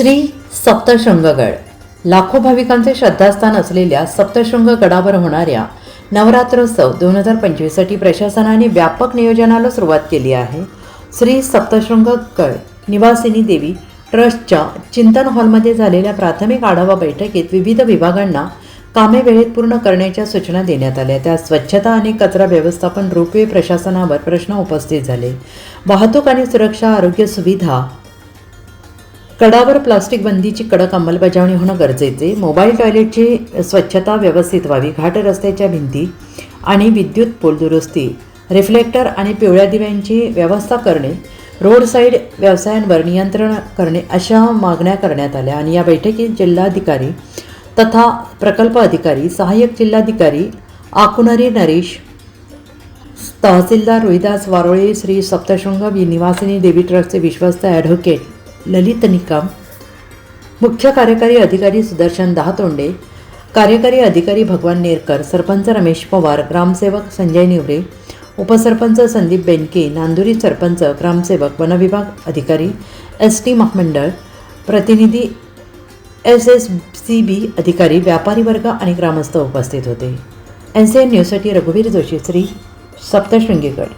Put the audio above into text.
श्री सप्तशृंगगड. लाखो भाविकांचे श्रद्धास्थान असलेल्या सप्तशृंग गडावर होणाऱ्या नवरात्रोत्सव दोन हजार पंचवीससाठी प्रशासनाने व्यापक नियोजनाला सुरुवात केली आहे. श्री सप्तशृंग गड निवासिनी देवी ट्रस्टच्या चिंतन हॉलमध्ये झालेल्या प्राथमिक आढावा बैठकीत विविध विभागांना कामे वेळेत पूर्ण करण्याच्या सूचना देण्यात आल्या. त्यात स्वच्छता आणि कचरा व्यवस्थापन रोपवे प्रशासनावर प्रश्न उपस्थित झाले. वाहतूक आणि सुरक्षा आरोग्य सुविधा कडावर प्लास्टिक बंदीची कडक अंमलबजावणी होणं गरजेचे. मोबाईल टॉयलेटची स्वच्छता व्यवस्थित व्हावी घाट रस्त्याच्या भिंती आणि विद्युत पोल दुरुस्ती रिफ्लेक्टर आणि पिवळ्या दिव्यांची व्यवस्था करणे रोड साईड व्यवसायांवर नियंत्रण करणे अशा मागण्या करण्यात आल्या आणि या बैठकीत जिल्हाधिकारी तथा प्रकल्प अधिकारी सहाय्यक जिल्हाधिकारी आकुनरी नरेश तहसीलदार रोहिदास वारोळे श्री सप्तशृंग निवासिनी देवी ट्रस्टचे विश्वस्त ॲडव्होकेट ललित निकम मुख्य कार्यकारी अधिकारी सुदर्शन दहातोंडे कार्यकारी अधिकारी भगवान नेरकर सरपंच रमेश पवार ग्रामसेवक संजय निवरे उपसरपंच संदीप बेनके नांदुरी सरपंच ग्रामसेवक वनविभाग अधिकारी एस टी महामंडळ प्रतिनिधी एस एस सी बी अधिकारी व्यापारी वर्ग आणि ग्रामस्थ उपस्थित होते. एन सी एन न्यूजसाठी रघुवीर जोशी श्री सप्तशृंगीगड